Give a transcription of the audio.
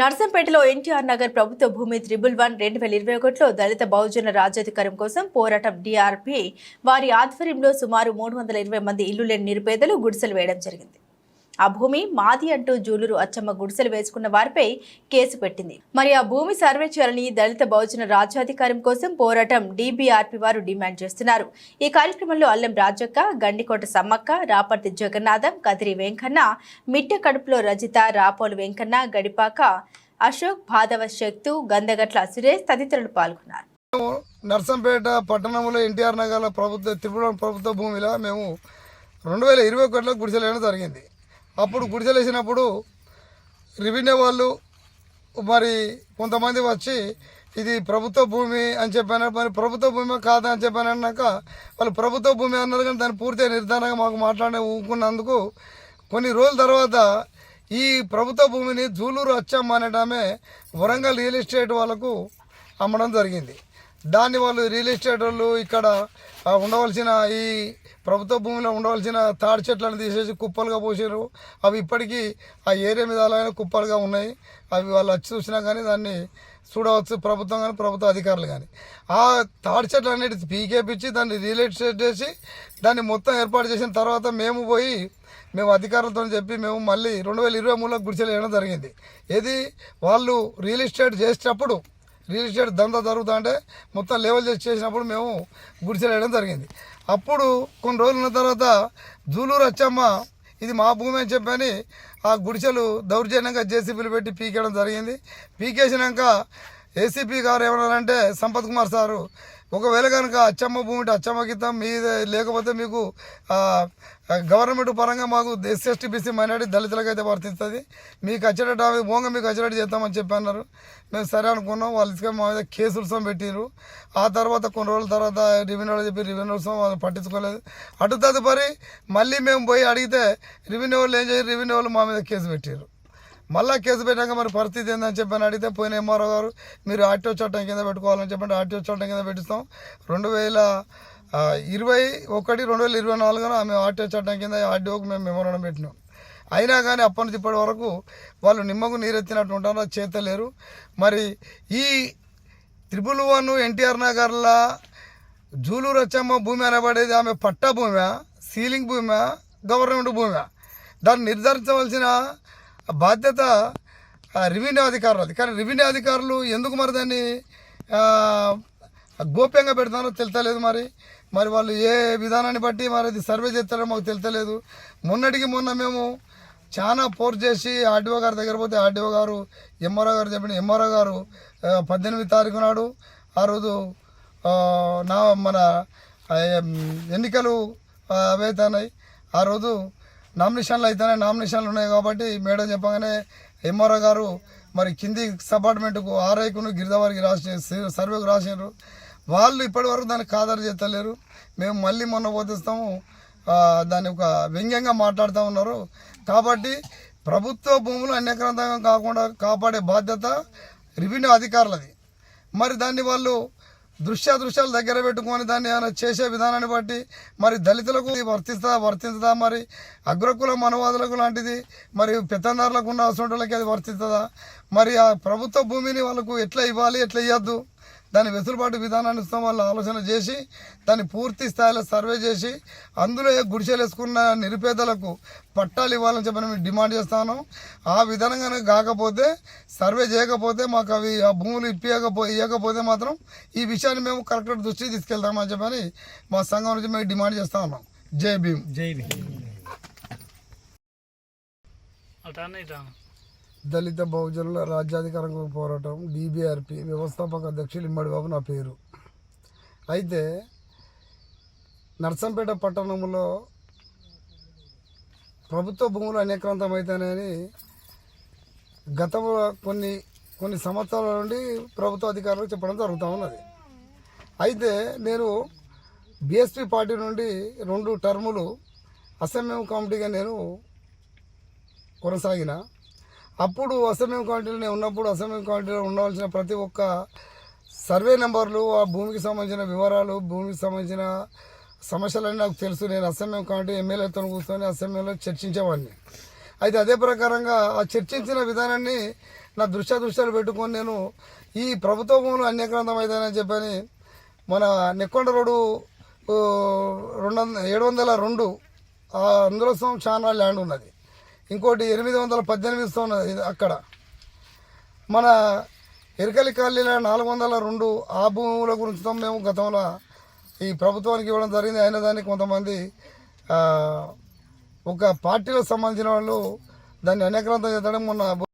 నర్సంపేటలో ఎన్టీఆర్ నగర్ ప్రభుత్వ భూమి triple one రెండు వేల ఇరవై ఒకటిలో దళిత బహుజన రాజ్యాధికారం కోసం పోరాటం డిఆర్పి వారి ఆధ్వర్యంలో సుమారు మూడు వందల ఇరవై మంది ఇల్లు లేని నిరుపేదలు గుడిసెలు వేయడం జరిగింది. ఆ భూమి మాది అంటూ జూలూరు అచ్చమ్మ గుడిసెలు వేసుకున్న వారిపై కేసు పెట్టింది. మరి ఆ భూమి సర్వే చేయాలని దళిత బహుజన రాజ్యాధికారం కోసం పోరాటం డిబిఆర్పి వారు డిమాండ్ చేస్తున్నారు. ఈ కార్యక్రమంలో అల్లం రాజక్క గండికోట సమ్మక్క రాపర్తి జగన్నాథం కదిరి వెంకన్న మిట్టె కడుపులో రజిత రాపోలు వెంకన్న గడిపాక అశోక్ భాదవ శక్తు గందగట్ల సురేష్ తదితరులు పాల్గొన్నారు. నర్సంపేట పట్టణంలో ఎన్టీఆర్ నగర్లో ప్రభుత్వ త్రిపుర ప్రభుత్వ భూమిలో మేము రెండు వేల ఇరవై ఒకటిలో గుడిసెలు వేయడం జరిగింది. అప్పుడు గుడిసెలు వేసినప్పుడు రెవెన్యూ వాళ్ళు మరి కొంతమంది వచ్చి ఇది ప్రభుత్వ భూమి అని చెప్పాను మరి ప్రభుత్వ భూమి కాదా అని చెప్పాను అన్నాక వాళ్ళు ప్రభుత్వ భూమి అన్నారు కానీ దాన్ని పూర్తిగా నిర్ధారణగా మాకు మాట్లాడే ఊరుకున్నందుకు కొన్ని రోజుల తర్వాత ఈ ప్రభుత్వ భూమిని జూలూరు అచ్చమ్మ అనేటామె వరంగల్ రియల్ ఎస్టేట్ వాళ్ళకు అమ్మడం జరిగింది. దాన్ని వాళ్ళు రియల్ ఎస్టేట్ వాళ్ళు ఇక్కడ ఉండవలసిన ఈ ప్రభుత్వ భూమిలో ఉండవలసిన తాడి చెట్లను తీసేసి కుప్పలుగా పోసారు అవి ఇప్పటికీ ఆ ఏరియా మీద అలాగే కుప్పలుగా ఉన్నాయి. అవి వాళ్ళు వచ్చి చూసినా కానీ దాన్ని చూడవచ్చు ప్రభుత్వం కానీ ప్రభుత్వ అధికారులు కానీ ఆ తాడి చెట్లు అన్నిటి పీకేపించి దాన్ని రియల్ ఎస్టేట్ చేసి దాన్ని మొత్తం ఏర్పాటు చేసిన తర్వాత మేము పోయి మేము అధికారులతో చెప్పి మేము మళ్ళీ రెండు వేల ఇరవై మూడులో గుడిసెలు వేయడం జరిగింది. ఏది వాళ్ళు రియల్ ఎస్టేట్ చేసేటప్పుడు రియల్ ఎస్టేట్ దందా జరుగుతా అంటే మొత్తం లెవెల్ చేసి చేసినప్పుడు మేము గుడిసెలు వేయడం జరిగింది. అప్పుడు కొన్ని రోజుల తర్వాత జూలూరు వచ్చమ్మ ఇది మా భూమి అని చెప్పని ఆ గుడిసెలు దౌర్జన్యంగా జేసీబీలు పెట్టి పీకేయడం జరిగింది. పీకేసినాక ఏసీపీ గారు ఏమన్నారంటే సంపత్ కుమార్ సారు ఒకవేళ కనుక అచ్చమ్మ భూమి అచ్చమ్మ గీతం మీద లేకపోతే మీకు గవర్నమెంట్ పరంగా మాకు ఎస్సీ ఎస్టీ బీసీ మైనార్టీ దళితులకు అయితే వర్తిస్తుంది. మీకు వచ్చేటట్టు అవి మీకు వచ్చేటట్టు చేస్తామని చెప్పి అన్నారు మేము సరే అనుకున్నాం వాళ్ళు ఇసుక మా మీద కేసు ఉత్సవం పెట్టిరు ఆ తర్వాత కొన్ని రోజుల తర్వాత రెవెన్యూ చెప్పి రెవెన్యూ ఉత్సవం వాళ్ళు పట్టించుకోలేదు. అటు తదుపరి మళ్ళీ మేము పోయి అడిగితే రెవెన్యూ వాళ్ళు ఏం చేయరు రెవెన్యూ వాళ్ళు మా మీద కేసు పెట్టారు మళ్ళా కేసు పెట్టాక మరి పరిస్థితి ఏందని చెప్పని అడిగితే పోయిన ఎంఆర్ఓ గారు మీరు ఆర్టీఓ చట్టం కింద పెట్టుకోవాలని చెప్పండి ఆర్టీఓ చట్టం కింద పెట్టిస్తాం. రెండు వేల ఇరవై ఒకటి రెండు వేల ఇరవై నాలుగున మేము ఆర్టీఓ చట్టం కింద ఆర్టీఓకి మేము మెమోరాండం పెట్టినాం. అయినా కానీ అప్పటి నుంచి ఇప్పటి వరకు వాళ్ళు నిమ్మకు నీరెత్తినట్టు ఉంటారు అది చేతలేరు మరి ఈ త్రిపుల్ వన్ ఎన్టీఆర్ నగర్లా జూలూరు వచ్చమ్మ భూమి అనబడేది ఆమె పట్టా భూమి సీలింగ్ భూమి గవర్నమెంట్ భూమి. దాన్ని నిర్ధారించవలసిన బాధ్యత రెవెన్యూ అధికారులది కానీ రెవెన్యూ అధికారులు ఎందుకు మరి దాన్ని గోప్యంగా పెడతారో తెలుతలేదు మరి. మరి వాళ్ళు ఏ విధానాన్ని బట్టి మరి అది సర్వే చేస్తారో మాకు తెలుతలేదు. మొన్నటికి మొన్న మేము చాలా ఫోర్స్ చేసి ఆర్డీఓ గారి దగ్గర పోతే ఆర్డీఓ గారు ఎంఆర్ఓ గారు చెప్పిన ఎంఆర్ఓ గారు పద్దెనిమిది తారీఖు నాడు ఆ రోజు నా మన ఎన్నికలు ఆ, అవైతున్నాయి ఆ రోజు నామినేషన్లు అయితేనే నామినేషన్లు ఉన్నాయి కాబట్టి మేడం చెప్పగానే ఎంఆర్ఓ గారు మరి కింది సపార్ట్మెంట్కు ఆర్ఐకును గిరిదవారికి రాసి సర్వేకు రాసారు వాళ్ళు ఇప్పటి వరకు దాన్ని ఖాదరు చేస్తలేరు. మేము మళ్ళీ మొన్న పోతేస్తాము దాన్ని ఒక వ్యంగ్యంగా మాట్లాడుతూ ఉన్నారు. కాబట్టి ప్రభుత్వ భూములు అన్యక్రాంతంగా కాకుండా కాపాడే బాధ్యత రెవెన్యూ అధికారులది. మరి దాన్ని వాళ్ళు దృశ్యాదృశ్యాలు దగ్గర పెట్టుకొని దాన్ని ఏమైనా చేసే విధానాన్ని బట్టి మరి దళితులకు వర్తిస్తుందా వర్తించదా మరి? అగ్రకుల మనవాదులకు లాంటిది మరి పెత్తందారులకు ఉన్న అసొంటులకి అది వర్తిస్తుందా? మరి ఆ ప్రభుత్వ భూమిని వాళ్ళకు ఎట్లా ఇవ్వాలి ఎట్లా ఇవ్వద్దు దాని వెసులుబాటు విధానాన్ని ఇస్తాం వాళ్ళు ఆలోచన చేసి దాన్ని పూర్తి స్థాయిలో సర్వే చేసి అందులో గుడిసెలు వేసుకున్న నిరుపేదలకు పట్టాలు ఇవ్వాలని చెప్పని మేము డిమాండ్ చేస్తాను. ఆ విధంగా కాకపోతే సర్వే చేయకపోతే మాకు అవి ఆ భూములు ఇప్పియకపో ఇవ్వకపోతే మాత్రం ఈ విషయాన్ని మేము కలెక్టర్ దృష్టికి తీసుకెళ్తామని చెప్పని మా సంఘం నుంచి మేము డిమాండ్ చేస్తా ఉన్నాం. జై భీమ్. జై భీమ్. దళిత బహుజనుల రాజ్యాధికారం పోరాటం డిబిఆర్పి వ్యవస్థాపక అధ్యక్షులు ఇమ్మడి బాబు నా పేరు. అయితే నర్సంపేట పట్టణంలో ప్రభుత్వ భూములు అనేక్రాంతం అవుతాయని గతంలో కొన్ని కొన్ని సంవత్సరాల నుండి ప్రభుత్వ అధికారులు చెప్పడం జరుగుతూ ఉన్నది. అయితే నేను బీఎస్పీ పార్టీ నుండి రెండు టర్ములు అసెంబ్లీ కమిటీగా నేను కొనసాగిన. అప్పుడు అసెంబ్లీ కమిటీలో నేను ఉన్నప్పుడు అసెంబ్లీ కమిటీలో ఉండవలసిన ప్రతి ఒక్క సర్వే నెంబర్లు ఆ భూమికి సంబంధించిన వివరాలు భూమికి సంబంధించిన సమస్యలన్నీ నాకు తెలుసు. నేను అసెంబ్లీ కమిటీ ఎమ్మెల్యేతో కూర్చొని అసెంబ్లీలో చర్చించేవాడిని. అయితే అదే ప్రకారంగా ఆ చర్చించిన విధానాన్ని నా దృశ్య దృశ్యాలు పెట్టుకొని నేను ఈ ప్రభుత్వ భూములు అన్యక్రాంతం అవుతాయని చెప్పని మన నెక్కొండ రోడ్డు రెండు వంద ఏడు వందల రెండు ఆ అందులో చాలా ల్యాండ్ ఉన్నది. ఇంకోటి ఎనిమిది వందల పద్దెనిమిది సం ఉన్నది ఇది అక్కడ. మన ఎరకలి కాలనీలో నాలుగు వందల రెండు ఆ భూముల గురించి మేము గతంలో ఈ ప్రభుత్వానికి ఇవ్వడం జరిగింది. అయిన దానికి కొంతమంది ఒక పార్టీలకు సంబంధించిన వాళ్ళు దాన్ని అనేకరంతం చేద్దడం మొన్న